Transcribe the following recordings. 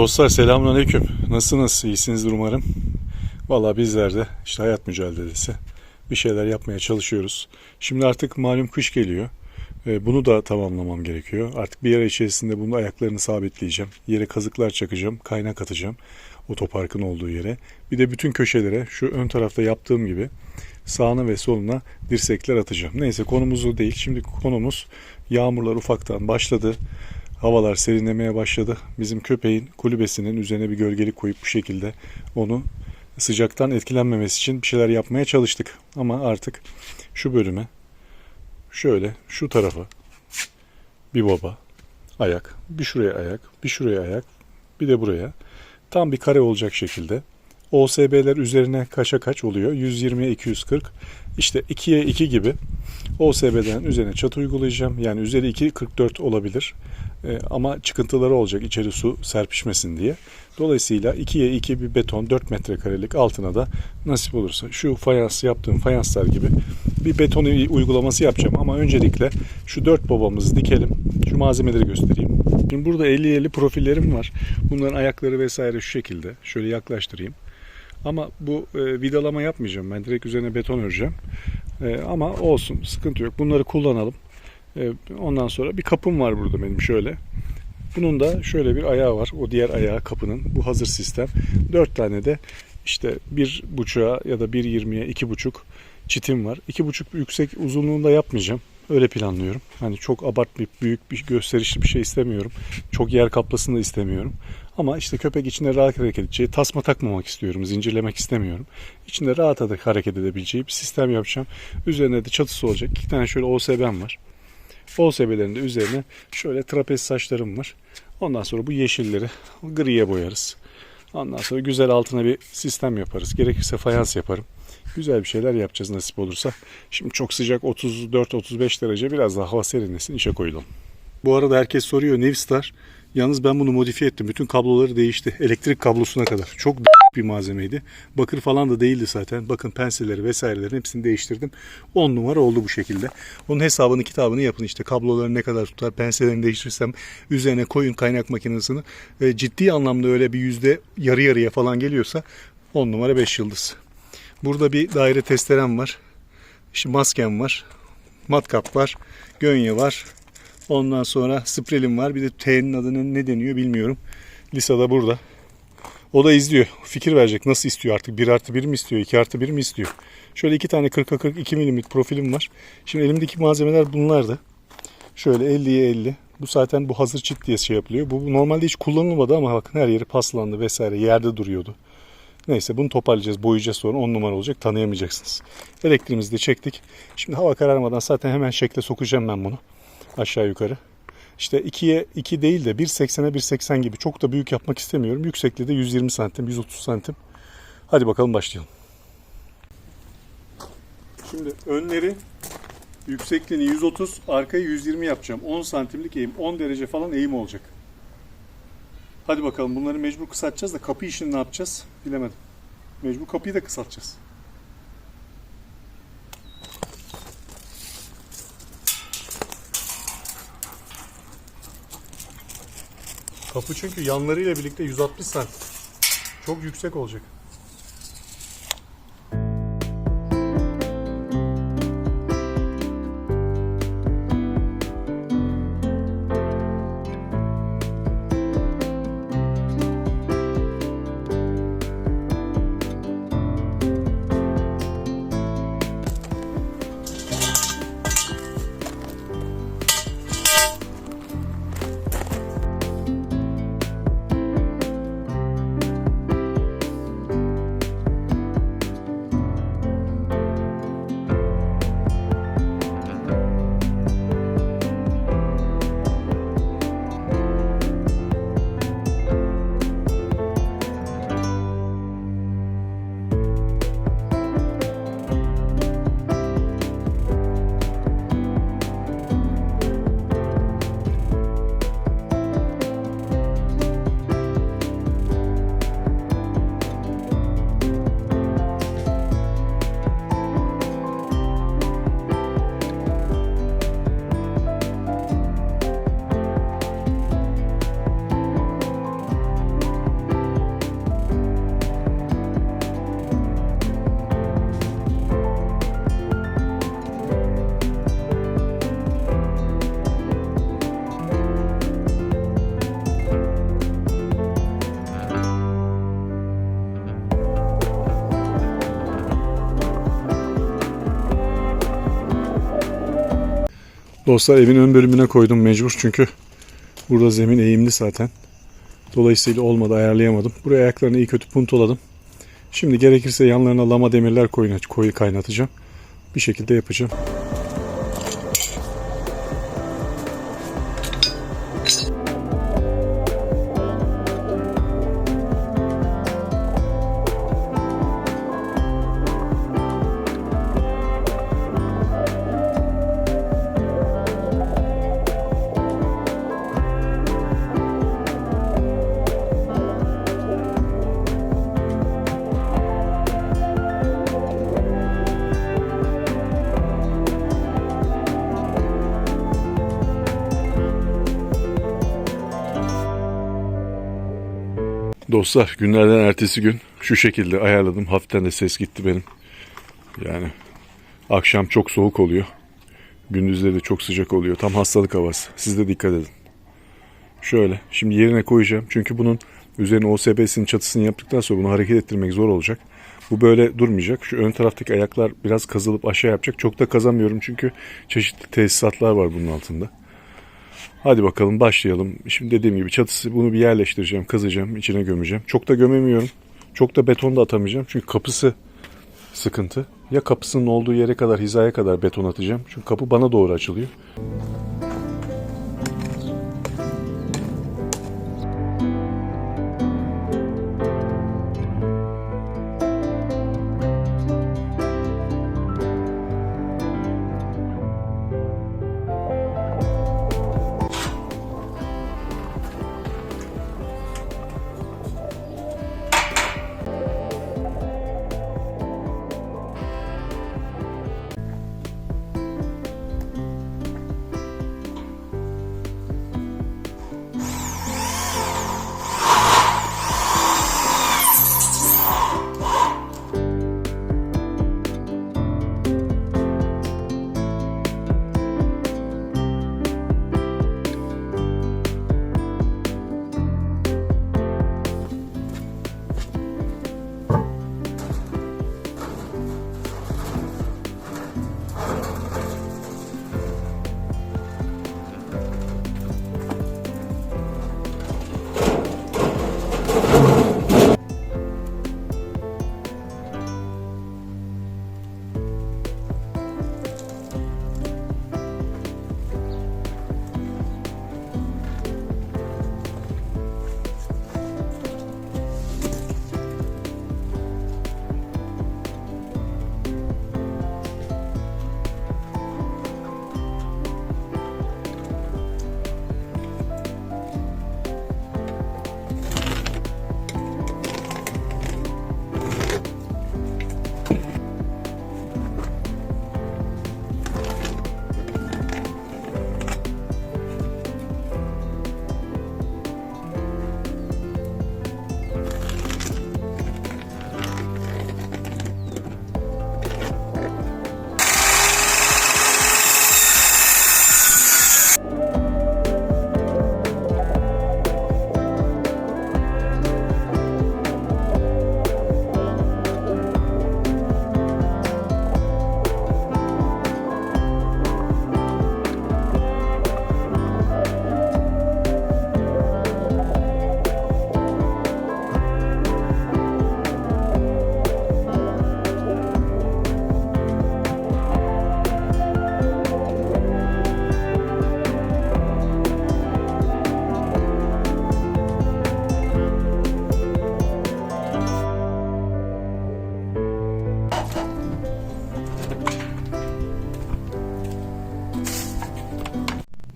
Dostlar selamünaleyküm. Nasılsınız? İyisinizdir umarım. Vallahi bizler de işte hayat mücadelesi bir şeyler yapmaya çalışıyoruz. Şimdi artık malum kış geliyor. Ee, Bunu da tamamlamam gerekiyor. Artık bir yer içerisinde bunun ayaklarını sabitleyeceğim. Yere kazıklar çakacağım, kaynak atacağım otoparkın olduğu yere. Bir de bütün köşelere şu ön tarafta yaptığım gibi sağına ve soluna dirsekler atacağım. Neyse konumuz o değil. Şimdi konumuz yağmurlar ufaktan başladı. Havalar serinlemeye başladı. Bizim köpeğin kulübesinin üzerine bir gölgelik koyup bu şekilde onu sıcaktan etkilenmemesi için bir şeyler yapmaya çalıştık. Ama artık şu bölüme şöyle şu tarafa bir baba ayak, bir şuraya ayak, bir şuraya ayak, bir de buraya tam bir kare olacak şekilde OSB'ler üzerine kaça kaç oluyor? 120'ye 240. İşte 2'ye 2 gibi OSB'den üzerine çatı uygulayacağım. Yani üzeri 2 44 olabilir. Ee, ama çıkıntıları olacak içeri su serpişmesin diye. Dolayısıyla 2'ye 2 bir beton 4 metrekarelik altına da nasip olursa şu fayans yaptığım fayanslar gibi bir beton uygulaması yapacağım. Ama öncelikle şu 4 babamızı dikelim. Şu malzemeleri göstereyim. Şimdi burada 50-50 profillerim var. Bunların ayakları vesaire şu şekilde. Şöyle yaklaştırayım. Ama bu e, vidalama yapmayacağım. Ben direkt üzerine beton öreceğim. E, ama olsun sıkıntı yok. Bunları kullanalım. E, ondan sonra bir kapım var burada benim şöyle. Bunun da şöyle bir ayağı var. O diğer ayağı kapının. Bu hazır sistem. Dört tane de işte bir buçuğa ya da bir yirmiye iki buçuk çitim var. İki buçuk yüksek uzunluğunda yapmayacağım. Öyle planlıyorum. Hani çok abartmayıp büyük bir gösterişli bir şey istemiyorum. Çok yer kaplasını da istemiyorum. Ama işte köpek içinde rahat hareket edeceği, tasma takmamak istiyorum, zincirlemek istemiyorum. İçinde rahat hareket edebileceği bir sistem yapacağım. Üzerine de çatısı olacak. İki tane şöyle OSB'm var. OSB'lerin de üzerine şöyle trapez saçlarım var. Ondan sonra bu yeşilleri griye boyarız. Ondan sonra güzel altına bir sistem yaparız. Gerekirse fayans yaparım. Güzel bir şeyler yapacağız nasip olursa. Şimdi çok sıcak 34-35 derece biraz daha hava serinlesin işe koyulalım. Bu arada herkes soruyor Navstar. Yalnız ben bunu modifiye ettim. Bütün kabloları değişti. Elektrik kablosuna kadar. Çok bir malzemeydi. Bakır falan da değildi zaten. Bakın penselleri vesairelerin hepsini değiştirdim. 10 numara oldu bu şekilde. Onun hesabını kitabını yapın işte. Kabloları ne kadar tutar, penselerini değiştirirsem üzerine koyun kaynak makinesini. E, ciddi anlamda öyle bir yüzde yarı yarıya falan geliyorsa 10 numara 5 yıldız. Burada bir daire testerem var. İşte maskem var. Matkap var. Gönye var. Ondan sonra sprelim var. Bir de T'nin adını ne deniyor bilmiyorum. Lisa da burada. O da izliyor. Fikir verecek. Nasıl istiyor artık? 1 artı 1 mi istiyor? 2 artı 1 mi istiyor? Şöyle iki tane 40'a 42 mm profilim var. Şimdi elimdeki malzemeler bunlardı. Şöyle 50'ye 50. Bu zaten bu hazır çit diye şey yapılıyor. Bu normalde hiç kullanılmadı ama bakın her yeri paslandı vesaire. Yerde duruyordu. Neyse bunu toparlayacağız, boyayacağız sonra 10 numara olacak tanıyamayacaksınız. Elektriğimizi de çektik. Şimdi hava kararmadan zaten hemen şekle sokacağım ben bunu. Aşağı yukarı. İşte 2'ye 2 değil de 1.80'e 1.80 gibi çok da büyük yapmak istemiyorum. Yüksekliği de 120 santim, 130 santim. Hadi bakalım başlayalım. Şimdi önleri yüksekliğini 130, arkayı 120 yapacağım. 10 santimlik eğim, 10 derece falan eğim olacak. Hadi bakalım bunları mecbur kısaltacağız da kapı işini ne yapacağız bilemedim. Mecbur kapıyı da kısaltacağız. Kapı çünkü yanlarıyla birlikte 160 santim. Çok yüksek olacak. Dostlar evin ön bölümüne koydum mecbur çünkü burada zemin eğimli zaten. Dolayısıyla olmadı ayarlayamadım. Buraya ayaklarını iyi kötü puntoladım. Şimdi gerekirse yanlarına lama demirler koyun, koyu kaynatacağım. Bir şekilde yapacağım. Dostlar günlerden ertesi gün şu şekilde ayarladım. Hafiften de ses gitti benim. Yani akşam çok soğuk oluyor. Gündüzleri de çok sıcak oluyor. Tam hastalık havası. Siz de dikkat edin. Şöyle şimdi yerine koyacağım. Çünkü bunun üzerine OSB'sinin çatısını yaptıktan sonra bunu hareket ettirmek zor olacak. Bu böyle durmayacak. Şu ön taraftaki ayaklar biraz kazılıp aşağı yapacak. Çok da kazamıyorum çünkü çeşitli tesisatlar var bunun altında. Hadi bakalım başlayalım. Şimdi dediğim gibi çatısı bunu bir yerleştireceğim, kazacağım, içine gömeceğim. Çok da gömemiyorum. Çok da beton da atamayacağım. Çünkü kapısı sıkıntı. Ya kapısının olduğu yere kadar, hizaya kadar beton atacağım. Çünkü kapı bana doğru açılıyor.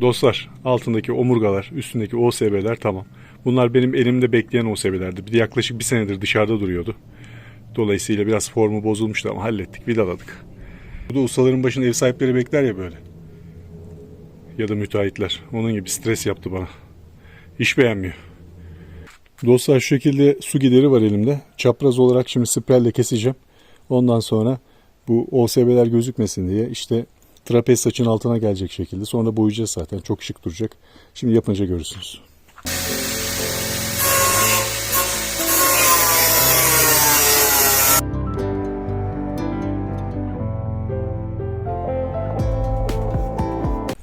Dostlar altındaki omurgalar, üstündeki OSB'ler tamam. Bunlar benim elimde bekleyen OSB'lerdi. Bir de yaklaşık bir senedir dışarıda duruyordu. Dolayısıyla biraz formu bozulmuştu ama hallettik, vidaladık. Burada ustaların başında ev sahipleri bekler ya böyle. Ya da müteahhitler. Onun gibi stres yaptı bana. İş beğenmiyor. Dostlar şu şekilde su gideri var elimde. Çapraz olarak şimdi sprelle keseceğim. Ondan sonra bu OSB'ler gözükmesin diye işte trapez saçın altına gelecek şekilde. Sonra boyayacağız zaten. Çok şık duracak. Şimdi yapınca görürsünüz.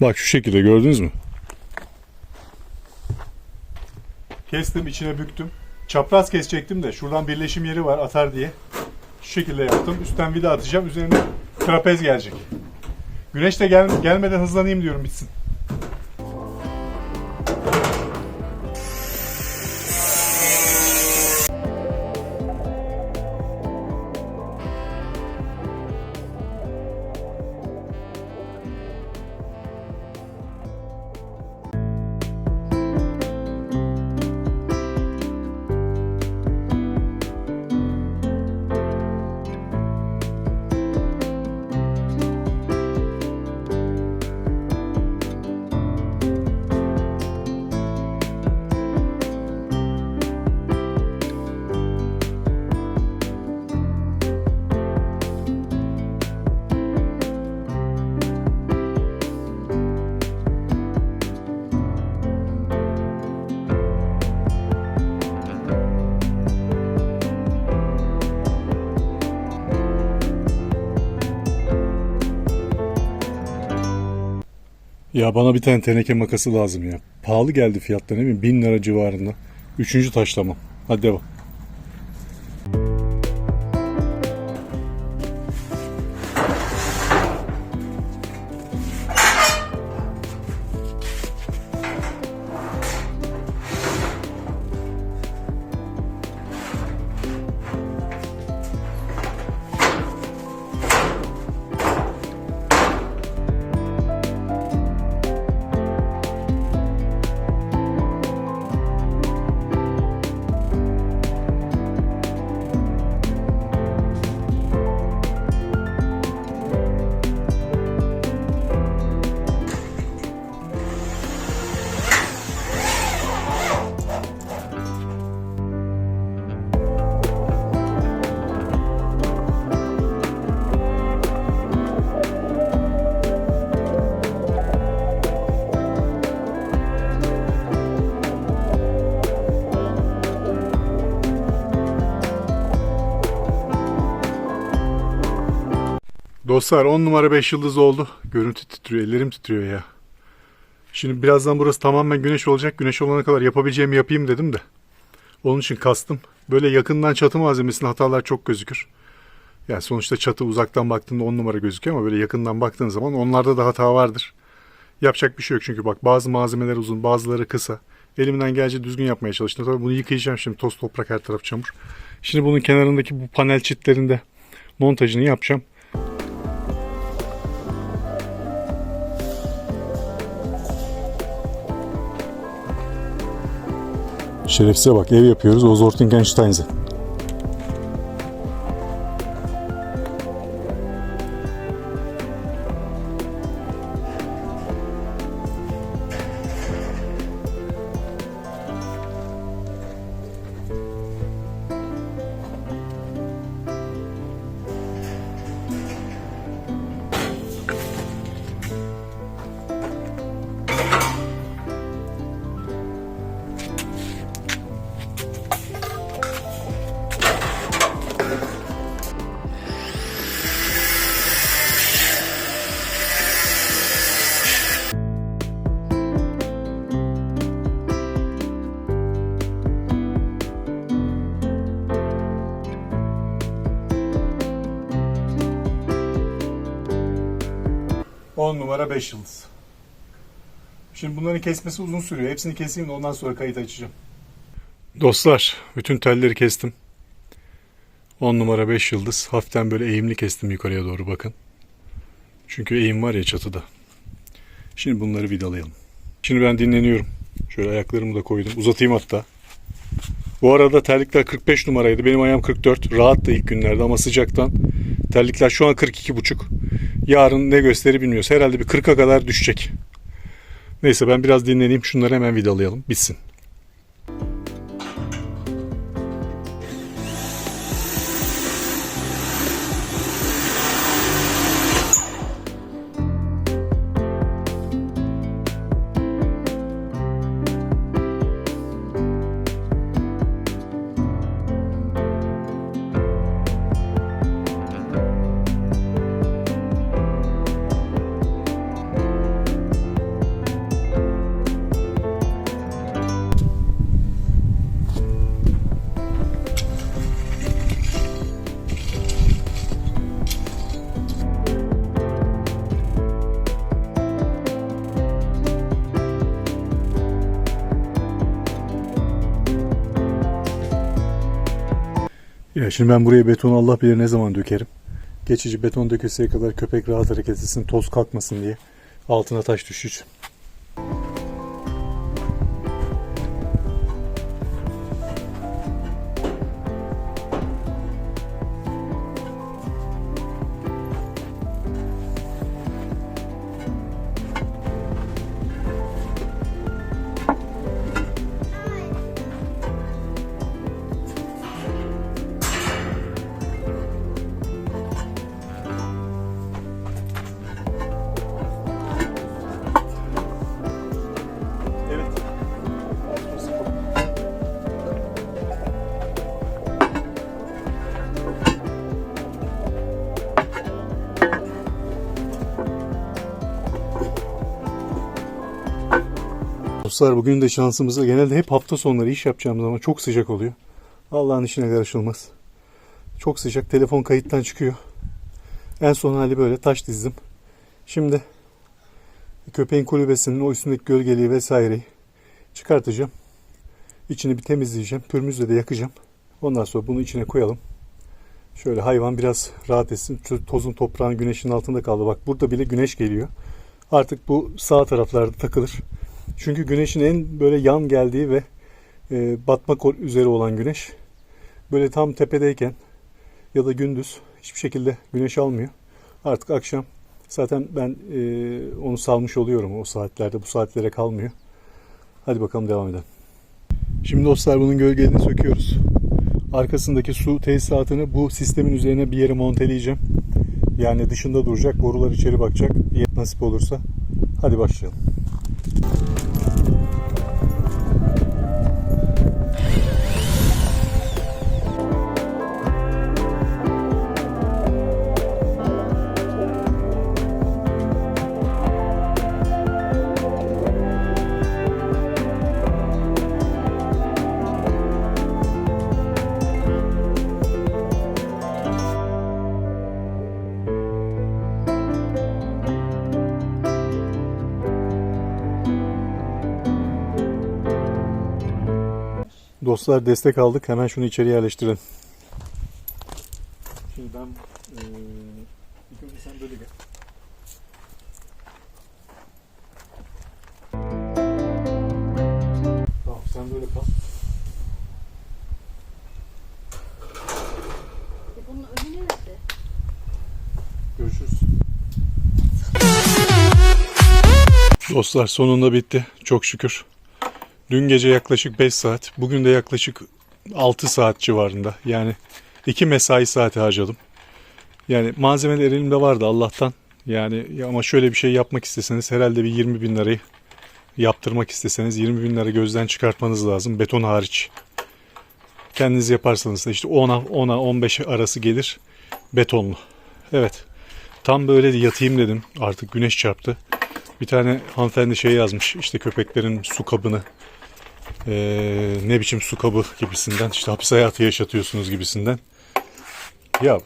Bak şu şekilde gördünüz mü? Kestim içine büktüm. Çapraz kesecektim de şuradan birleşim yeri var atar diye. Şu şekilde yaptım. Üstten vida atacağım. Üzerine trapez gelecek. Güneş de gel gelmeden hızlanayım diyorum bitsin. Ya bana bir tane teneke makası lazım ya. Pahalı geldi fiyatları değil mi? 1000 lira civarında. Üçüncü taşlamam. Hadi devam. Dostlar 10 numara 5 yıldız oldu. Görüntü titriyor, ellerim titriyor ya. Şimdi birazdan burası tamamen güneş olacak. Güneş olana kadar yapabileceğimi yapayım dedim de. Onun için kastım. Böyle yakından çatı malzemesinin hatalar çok gözükür. Yani sonuçta çatı uzaktan baktığında 10 numara gözüküyor ama böyle yakından baktığın zaman onlarda da hata vardır. Yapacak bir şey yok çünkü bak bazı malzemeler uzun bazıları kısa. Elimden gelince düzgün yapmaya çalıştım. Tabii bunu yıkayacağım şimdi toz toprak her taraf çamur. Şimdi bunun kenarındaki bu panel çitlerinde montajını yapacağım. Şerefsize bak ev yapıyoruz. Oz Ortingenstein'e. 10 numara 5 yıldız. Şimdi bunların kesmesi uzun sürüyor. Hepsini keseyim de ondan sonra kayıt açacağım. Dostlar bütün telleri kestim. 10 numara 5 yıldız. Hafiften böyle eğimli kestim yukarıya doğru bakın. Çünkü eğim var ya çatıda. Şimdi bunları vidalayalım. Şimdi ben dinleniyorum. Şöyle ayaklarımı da koydum. Uzatayım hatta. Bu arada terlikler 45 numaraydı. Benim ayağım 44. Rahat da ilk günlerde ama sıcaktan Terlikler şu an 42,5. Yarın ne gösteri bilmiyoruz. Herhalde bir 40'a kadar düşecek. Neyse ben biraz dinleneyim. Şunları hemen vidalayalım. Bitsin. Ya şimdi ben buraya betonu Allah bilir ne zaman dökerim. Geçici beton dökülseye kadar köpek rahat hareket etsin, toz kalkmasın diye. Altına taş düşüş. Dostlar bugün de şansımıza genelde hep hafta sonları iş yapacağımız zaman çok sıcak oluyor. Allah'ın işine karışılmaz. Çok sıcak telefon kayıttan çıkıyor. En son hali böyle taş dizdim. Şimdi köpeğin kulübesinin o üstündeki gölgeliği vesaireyi çıkartacağım. İçini bir temizleyeceğim. Pürmüzle de yakacağım. Ondan sonra bunu içine koyalım. Şöyle hayvan biraz rahat etsin. Tozun toprağın güneşin altında kaldı. Bak burada bile güneş geliyor. Artık bu sağ taraflarda takılır. Çünkü güneşin en böyle yan geldiği ve e, batmak üzere olan güneş böyle tam tepedeyken ya da gündüz hiçbir şekilde güneş almıyor. Artık akşam zaten ben e, onu salmış oluyorum o saatlerde bu saatlere kalmıyor. Hadi bakalım devam edelim. Şimdi dostlar bunun gölgeliğini söküyoruz. Arkasındaki su tesisatını bu sistemin üzerine bir yere monteleyeceğim. Yani dışında duracak, borular içeri bakacak. Nasip olursa. Hadi başlayalım. Dostlar destek aldık. Hemen şunu içeri yerleştirelim. Şimdi ben eee ilk önce sen böyle gel. Tamam sen böyle kal. E bunun önü nerede? Görüşürüz. Dostlar sonunda bitti. Çok şükür. Dün gece yaklaşık 5 saat. Bugün de yaklaşık 6 saat civarında. Yani 2 mesai saati harcadım. Yani malzemeler elimde vardı Allah'tan. Yani ya ama şöyle bir şey yapmak isteseniz herhalde bir 20 bin lirayı yaptırmak isteseniz 20 bin lira gözden çıkartmanız lazım. Beton hariç. Kendiniz yaparsanız da işte 10'a 10'a 15 arası gelir betonlu. Evet. Tam böyle yatayım dedim. Artık güneş çarptı. Bir tane hanımefendi şey yazmış. işte köpeklerin su kabını eee, ne biçim su kabı gibisinden. işte hapis hayatı yaşatıyorsunuz gibisinden. Ya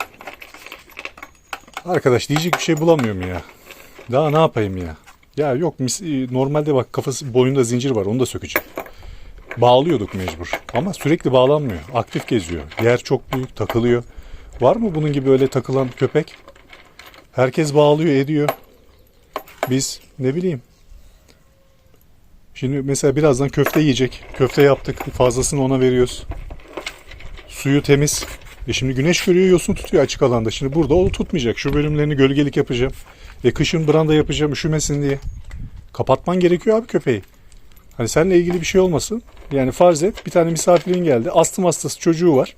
arkadaş diyecek bir şey bulamıyorum ya. Daha ne yapayım ya? Ya yok mis- normalde bak kafası boyunda zincir var onu da sökeceğim. Bağlıyorduk mecbur. Ama sürekli bağlanmıyor. Aktif geziyor. Yer çok büyük takılıyor. Var mı bunun gibi öyle takılan köpek? Herkes bağlıyor ediyor. Biz ne bileyim. Şimdi mesela birazdan köfte yiyecek. Köfte yaptık. Fazlasını ona veriyoruz. Suyu temiz. E şimdi güneş görüyor yosun tutuyor açık alanda. Şimdi burada o tutmayacak. Şu bölümlerini gölgelik yapacağım. E kışın branda yapacağım üşümesin diye. Kapatman gerekiyor abi köpeği. Hani seninle ilgili bir şey olmasın. Yani farz et bir tane misafirin geldi. Astım hastası çocuğu var.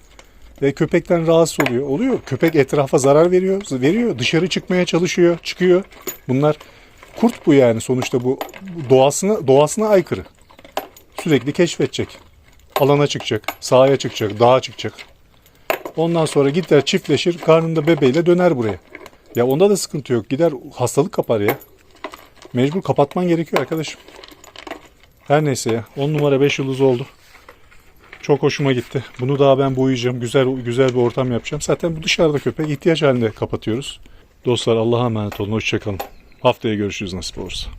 Ve köpekten rahatsız oluyor. Oluyor. Köpek etrafa zarar veriyor. Veriyor. Dışarı çıkmaya çalışıyor. Çıkıyor. Bunlar kurt bu yani sonuçta bu doğasına doğasına aykırı. Sürekli keşfedecek. Alana çıkacak, sahaya çıkacak, dağa çıkacak. Ondan sonra gider çiftleşir, karnında bebeğiyle döner buraya. Ya onda da sıkıntı yok. Gider hastalık kapar ya. Mecbur kapatman gerekiyor arkadaşım. Her neyse ya. 10 numara 5 yıldız oldu. Çok hoşuma gitti. Bunu daha ben boyayacağım. Güzel güzel bir ortam yapacağım. Zaten bu dışarıda köpek. ihtiyaç halinde kapatıyoruz. Dostlar Allah'a emanet olun. Hoşçakalın. Haftaya görüşürüz nasip olursa.